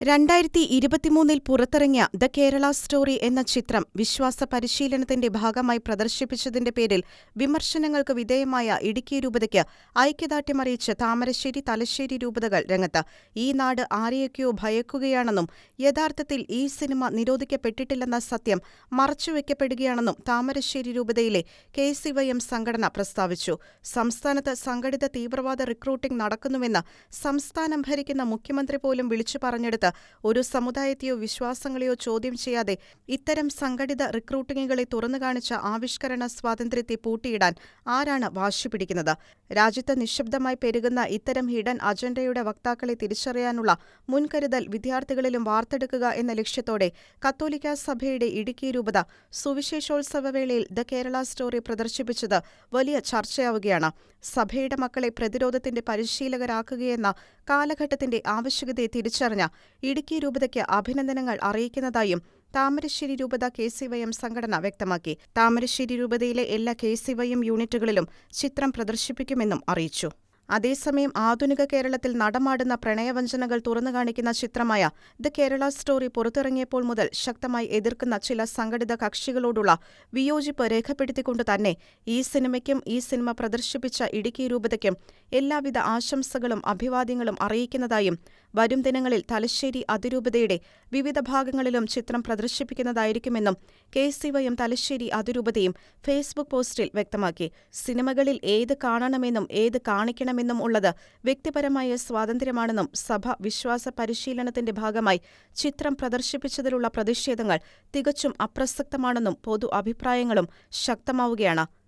രണ്ടായിരത്തി ഇരുപത്തിമൂന്നിൽ പുറത്തിറങ്ങിയ the Kerala story എന്ന ചിത്രം വിശ്വാസ പരിശീലനത്തിന്റെ ഭാഗമായി പ്രദർശിപ്പിച്ചതിന്റെ പേരിൽ വിമർശനങ്ങൾക്ക് വിധേയമായ ഇടുക്കി രൂപതയ്ക്ക് ഐക്യദാർഢ്യമറിയിച്ച് താമരശ്ശേരി തലശ്ശേരി രൂപതകൾ രംഗത്ത് ഈ നാട് ആരെയൊക്കെയോ ഭയക്കുകയാണെന്നും യഥാർത്ഥത്തിൽ ഈ സിനിമ നിരോധിക്കപ്പെട്ടിട്ടില്ലെന്ന സത്യം മറച്ചുവെക്കപ്പെടുകയാണെന്നും താമരശ്ശേരി രൂപതയിലെ കെ സി വൈ എം സംഘടന പ്രസ്താവിച്ചു. സംസ്ഥാനത്ത് സംഘടിത തീവ്രവാദ റിക്രൂട്ടിംഗ് നടക്കുന്നുവെന്ന് സംസ്ഥാനം ഭരിക്കുന്ന മുഖ്യമന്ത്രി പോലും വിളിച്ചു പറഞ്ഞെടുത്ത് ഒരു സമുദായത്തെയോ വിശ്വാസങ്ങളെയോ ചോദ്യം ചെയ്യാതെ ഇത്തരം സംഘടിത റിക്രൂട്ടിംഗുകളെ തുറന്നുകാണിച്ച ആവിഷ്കരണ സ്വാതന്ത്ര്യത്തെ പൂട്ടിയിടാൻ ആരാണ് വാശി പിടിക്കുന്നത്? രാജ്യത്ത് നിശബ്ദമായി പെരുകുന്ന ഇത്തരം ഹിഡൻ അജണ്ടയുടെ വക്താക്കളെ തിരിച്ചറിയാനുള്ള മുൻകരുതൽ വിദ്യാർത്ഥികളിലും വാർത്തെടുക്കുക എന്ന ലക്ഷ്യത്തോടെ കത്തോലിക്ക സഭയുടെ ഇടുക്കി രൂപത സുവിശേഷോത്സവ വേളയിൽ ദ കേരള സ്റ്റോറി പ്രദർശിപ്പിച്ചത് വലിയ ചർച്ചയാവുകയാണ്. സഭയുടെ മക്കളെ പ്രതിരോധത്തിന്റെ പരിശീലകരാക്കുകയെന്ന കാലഘട്ടത്തിന്റെ ആവശ്യകതയെ തിരിച്ചറിഞ്ഞ ഇടുക്കി രൂപതയ്ക്ക് അഭിനന്ദനങ്ങൾ അറിയിക്കുന്നതായും താമരശ്ശേരി രൂപത കെ സി വൈ എം സംഘടന വ്യക്തമാക്കി. താമരശ്ശേരി രൂപതയിലെ എല്ലാ കെ സി വൈ എം യൂണിറ്റുകളിലും ചിത്രം പ്രദർശിപ്പിക്കുമെന്നും അറിയിച്ചു. അതേസമയം ആധുനിക കേരളത്തിൽ നടമാടുന്ന പ്രണയവഞ്ചനകൾ തുറന്നു കാണിക്കുന്ന ചിത്രമായ ദ കേരള സ്റ്റോറി പുറത്തിറങ്ങിയപ്പോൾ മുതൽ ശക്തമായി എതിർക്കുന്ന ചില സംഘടിത കക്ഷികളോടുള്ള വിയോജിപ്പ് രേഖപ്പെടുത്തിക്കൊണ്ട് തന്നെ ഈ സിനിമയ്ക്കും ഈ സിനിമ പ്രദർശിപ്പിച്ച ഇടുക്കി രൂപതയ്ക്കും എല്ലാവിധ ആശംസകളും അഭിവാദ്യങ്ങളും അറിയിക്കുന്നതായും വരും ദിനങ്ങളിൽ തലശ്ശേരി അതിരൂപതയുടെ വിവിധ ഭാഗങ്ങളിലും ചിത്രം പ്രദർശിപ്പിക്കുന്നതായിരിക്കുമെന്നും കെ വൈ തലശ്ശേരി അതിരൂപതയും ഫേസ്ബുക്ക് പോസ്റ്റിൽ വ്യക്തമാക്കി. സിനിമകളിൽ ഏത് കാണണമെന്നും ഏത് കാണിക്കണമെന്നും ഉള്ളത് വ്യക്തിപരമായ സ്വാതന്ത്ര്യമാണെന്നും സഭ വിശ്വാസ പരിശീലനത്തിന്റെ ഭാഗമായി ചിത്രം പ്രദർശിപ്പിച്ചതിലുള്ള പ്രതിഷേധങ്ങൾ തികച്ചും അപ്രസക്തമാണെന്നും പൊതു അഭിപ്രായങ്ങളും ശക്തമാവുകയാണ്.